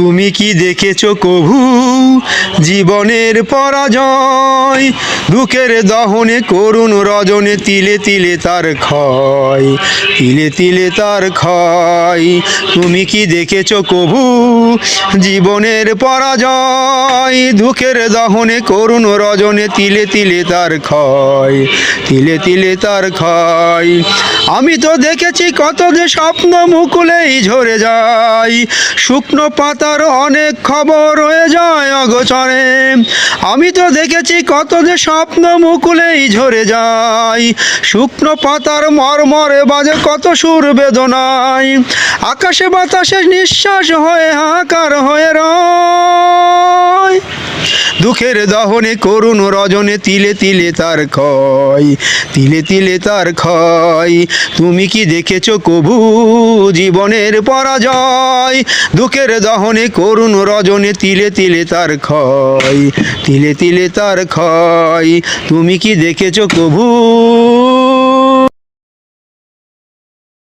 তুমি কি দেখেছ কভু? জীবনের পরাজয়, দুঃখের দহনে করুণ রজনে তিলে তিলে তার ক্ষয়, তিলে তিলে তার ক্ষয়। তুমি কি দেখেছ কভু জীবনের পরাজয়, দুঃখের দহনে করুণ রজনে তিলে তিলে তার ক্ষয়, তিলে তিলে তার ক্ষয়। আমি তো দেখেছি কত যে স্বপ্ন মুকুলেই ঝরে যায়, শুকনো পাতার অনেক খবর রয়ে যায় অগোচরে আমি তো দেখেছি কত যে স্বপ্ন মুকুলেই ঝরে যায়। শুকনো পাতার মরমরে বাজে কত সুর বেদনায়। আকাশে বাতাসে নিঃশ্বাস হয়ে হাকার হয়ে রয়। দুঃখের দহনে করুণ রজনে তিলে তিলে তার ক্ষয়, তিলে তিলে তার ক্ষয়। তুমি কি দেখেছ কবু জীবনের পরাজয়? দুঃখের দহনে করুণ রজনে তিলে তিলে তার ক্ষয়, তিলে তিলে তার ক্ষয়। তুমি কি দেখেছ কবু